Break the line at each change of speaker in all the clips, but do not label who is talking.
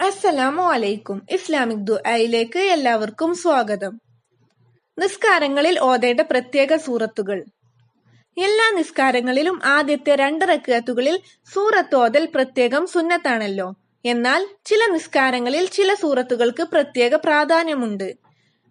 അസ്സലാമു അലൈക്കും. ഇസ്ലാമിക് ദുആയിലേക്ക് എല്ലാവർക്കും സ്വാഗതം. നിസ്കാരങ്ങളിൽ ഓതേണ്ട പ്രത്യേക സൂറത്തുകൾ. എല്ലാ നിസ്കാരങ്ങളിലും ആദ്യത്തെ രണ്ട് റക്അത്തുകളിൽ സൂറത്ത് ഓതൽ പ്രത്യേകം സുന്നത്താണല്ലോ. എന്നാൽ ചില നിസ്കാരങ്ങളിൽ ചില സൂറത്തുകൾക്ക് പ്രത്യേക പ്രാധാന്യമുണ്ട്.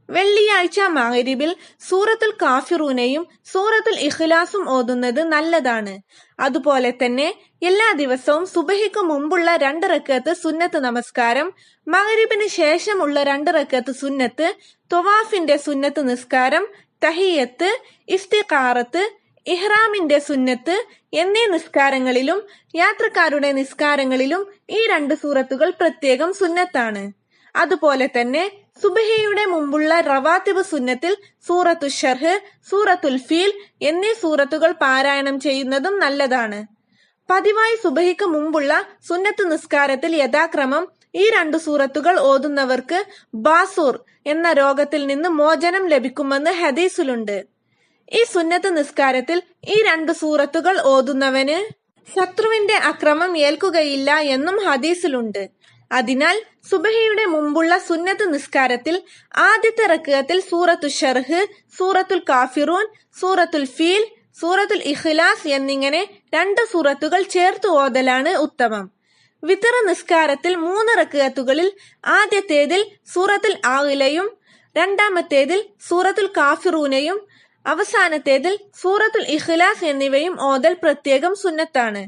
വെള്ളിയാഴ്ച മഗ്രിബിൽ സൂറത്തുൽ കാഫിറൂനെയും സൂറത്തുൽ ഇഖ്ലാസും ഓതുന്നത് നല്ലതാണ്. അതുപോലെ തന്നെ എല്ലാ ദിവസവും സുബഹിക്ക് മുമ്പുള്ള രണ്ട് റക്കത്ത് സുന്നത്ത് നമസ്കാരം മഗ്രിബിന് ശേഷമുള്ള രണ്ട് റക്കത്ത് സുന്നത്ത് തൊവാഫിന്റെ സുന്നത്ത് നിസ്കാരം തഹിയത്ത് ഇഫ്തിഖാറത്ത് ഇഹ്റാമിന്റെ സുന്നത്ത് എന്നീ നിസ്കാരങ്ങളിലും യാത്രക്കാരുടെ നിസ്കാരങ്ങളിലും ഈ രണ്ട് സൂറത്തുകൾ പ്രത്യേകം സുന്നത്താണ്. അതുപോലെ തന്നെ സുബഹയുടെ മുമ്പുള്ള റവാത്തിബ് സുന്നത്തിൽ സൂറത്തു ഷർഹ് സൂറത്തുൽ ഫീൽ എന്നീ സൂറത്തുകൾ പാരായണം ചെയ്യുന്നതും നല്ലതാണ്. പതിവായി സുബഹിക്ക് മുമ്പുള്ള സുന്നത്ത് നിസ്കാരത്തിൽ യഥാക്രമം ഈ രണ്ടു സൂറത്തുകൾ ഓതുന്നവർക്ക് ബാസൂർ എന്ന രോഗത്തിൽ നിന്ന് മോചനം ലഭിക്കുമെന്ന് ഹദീസിലുണ്ട്. ഈ സുന്നത്ത് നിസ്കാരത്തിൽ ഈ രണ്ടു സൂറത്തുകൾ ഓതുന്നവന് ശത്രുവിന്റെ അക്രമം ഏൽക്കുകയില്ല എന്നും ഹദീസിലുണ്ട്. അതിനാൽ സുബഹയുടെ മുമ്പുള്ള സുന്നത്ത് നിസ്കാരത്തിൽ ആദ്യത്തെ റക്കത്തിൽ സൂറത്തു ഷർഹ് സൂറത്തുൽ കാഫിറൂൻ സൂറത്തുൽ ഫീൽ സൂറത്തുൽ ഇഖ്ലാസ് എന്നിങ്ങനെ രണ്ട് സൂറത്തുകൾ ചേർത്ത് ഓതലാണ് ഉത്തമം. വിത്തറ നിസ്കാരത്തിൽ മൂന്ന് റക്കത്തുകളിൽ ആദ്യത്തേതിൽ സൂറത്തുൽ ആഹിലയും രണ്ടാമത്തേതിൽ സൂറത്തുൽ കാഫിറൂനയും അവസാനത്തേതിൽ സൂറത്തുൽ ഇഖ്ലാസ് എന്നിവയും ഓതൽ പ്രത്യേകം സുന്നത്താണ്.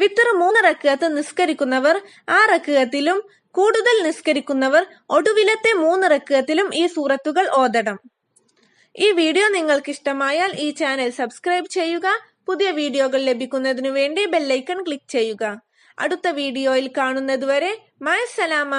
വിത്തർ മൂന്ന് റക്കത്ത് നിസ്കരിക്കുന്നവർ ആ റക്കത്തിലും കൂടുതൽ നിസ്കരിക്കുന്നവർ ഒടുവിലത്തെ മൂന്ന് റക്കത്തിലും ഈ സൂറത്തുകൾ ഓതണം. ഈ വീഡിയോ നിങ്ങൾക്ക് ഇഷ്ടമായാൽ ഈ ചാനൽ സബ്സ്ക്രൈബ് ചെയ്യുക പുതിയ വീഡിയോകൾ ലഭിക്കുന്നതിനു വേണ്ടി ബെല്ലൈക്കൺ ക്ലിക്ക് ചെയ്യുക. അടുത്ത വീഡിയോയിൽ കാണുന്നതുവരെ മയസലാമ